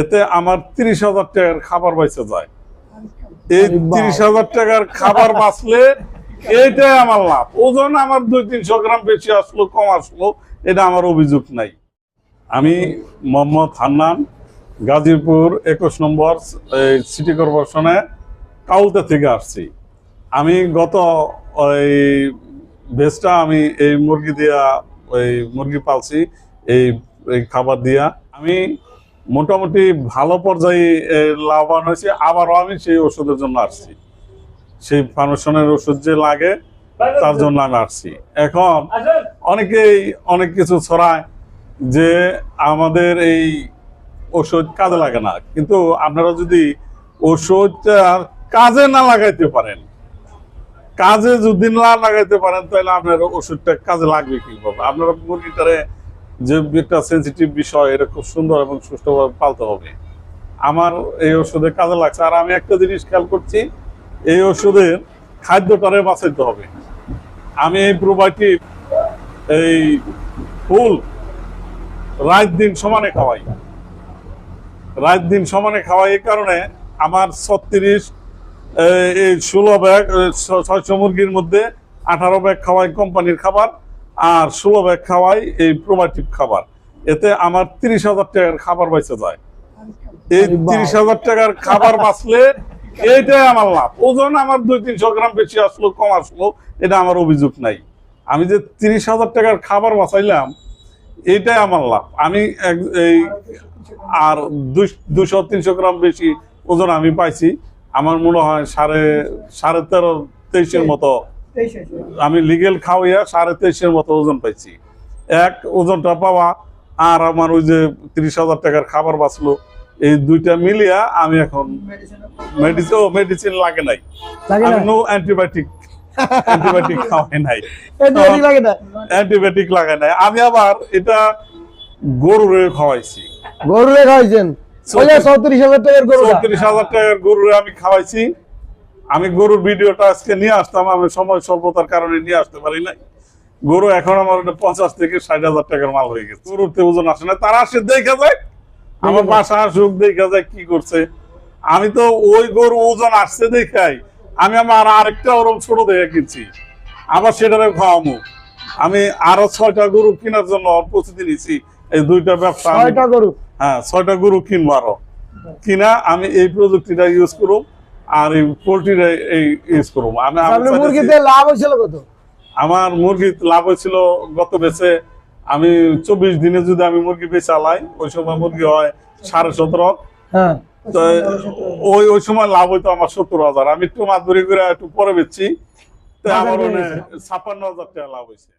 এতে আমার তিরিশ হাজার টাকার খাবার বেঁচে যায়। এই। তিরিশ হাজার টাকার খাবার বাঁচলে এইটাই আমার লাভ। ওজন আমার দুই তিনশো গ্রাম বেশি আসলো কম আসলো এটা আমার অভিযোগ নাই। আমি মোহাম্মদ হান্নান গাজীপুর একুশ নম্বর এই সিটি কর্পোরেশনে কাউলতা থেকে আসছি। আমি গত ওই ভেজটা আমি এই মুরগি দিয়া ওই মুরগি পালছি এই খাবার দিয়া। আমি মোটামুটি ভালো পর্যায়ে লাভবান হয়েছি। আবারও আমি সেই ওষুধের জন্য আসছি। সেই ফার্মেশনের ওষুধ যে লাগে, তার জন্য আমি আসছি। এখন অনেকেই অনেক কিছু ছড়ায় যে আমাদের এই ওষুধ কাজে লাগে না। কিন্তু আপনারা যদি ওষুধটা কাজে না লাগাইতে পারেন, কাজে যদি না লাগাইতে পারেন, তাহলে আপনার ওষুধটা কাজে লাগবে কীভাবে? আপনারা মুরগিটারে যে একটা সেন্সিটিভ বিষয়, এটা খুব সুন্দর এবং সুষ্ঠুভাবে পালতে হবে। আমার এই ওষুধে কাজে লাগছে। আর আমি একটা জিনিস খেয়াল করছি, এই ওষুধের খাদ্যটারে বাঁচাইতে হবে। আমি এই প্রোবায়োটিক এই ফুল রাত দিন সমানে খাওয়াই। রাত দিন সমানে খাওয়াই এই কারণে আমার ছত্রিশ, এই ষোলো ব্যাগ ছয়শো মুরগির মধ্যে আঠারো ব্যাগ খাওয়াই কোম্পানির খাবার। আর ষোলো ব্যাগ খাওয়াই এই প্রোবায়োটিক খাবার। এতে আমার তিরিশ হাজার টাকার খাবার বেঁচে যায়। এই তিরিশ হাজার টাকার খাবার বাঁচলে এইটাই আমার লাভ। ওজন আমার দুই তিনশো গ্রাম বেশি আসলো কম আসলো এটা আমার অভিযোগ নাই। আমি যে তিরিশ হাজার টাকার খাবার বাঁচাইলাম এইটাই আমার লাভ। আমি এই আর দুশো তিনশো গ্রাম বেশি ওজন আমি পাইছি। আমার মনে হয় সাড়ে সাড়ে তেরো তেইশের মতো আমি লিগেল খাওয়াইয়া সাড়ে তেইশের মতো ওজন পাইছি। এক ওজনটা পাওয়া আর আমার ওই যে তিরিশ হাজার টাকার খাবার বাঁচলো এই দুইটা মিলিয়া আমি এখন মেডিসিন ও মেডিসিন লাগে নাই। আমি নো অ্যান্টিবায়োটিক অ্যান্টিবায়োটিক খাওয়াই নাই। লাগে অ্যান্টিবায়োটিক লাগাই নাই। আমি আবার এটা গরুরে খাওয়াইছি। গরু রে খাওয়াইছেন ওই চৌত্রিশ হাজার টাকার গরু চৌত্রিশ হাজার টাকার গরুরে আমি খাওয়াইছি। আমি গরুর ভিডিওটা আজকে নিয়ে আসতাম আমি সময় স্বল্পতার কারণে নিয়ে আসতে পারি নাই। গরু এখন আমার পঞ্চাশ থেকে ষাট হাজার টাকার মাল হয়ে গেছে। গরুতে ওজন আসে না তারা আসে দেখা যায়। আমার বাসা আসুক দেখা যায় কি করছে। আমি তো ওই গরু ওজন আসছে দেখাই। আমি আমার আরেকটা ওরকম ছোট দেখে কিনছি। আবার সেটারে খাওয়ামু। আমি আরও ছয়টা গরু কেনার জন্য প্রস্তুতি নিছি এই দুইটা ব্যবসা ছয়টা গরু? হ্যাঁ ছয়টা গরু কিনবো আরও। কিনা আমি এই প্রযুক্তিটা ইউজ করব আর এই পোলট্রিটা এই ইউজ করব। মুরগিতে লাভ হয়েছিল কত? আমার মুরগি লাভ হয়েছিল গত বেচে আমি চব্বিশ দিনে যদি আমি মুরগি বেচে আলাই ওই সময় মুরগি হয় সাড়ে সতেরো। হ্যাঁ। ওই ওই সময় লাভ হইতো আমার সত্তর হাজার। আমি একটু মাছ ধরে করে একটু পরে বেচছি। ছাপ্পান্ন হাজার টাকা লাভ হয়েছে।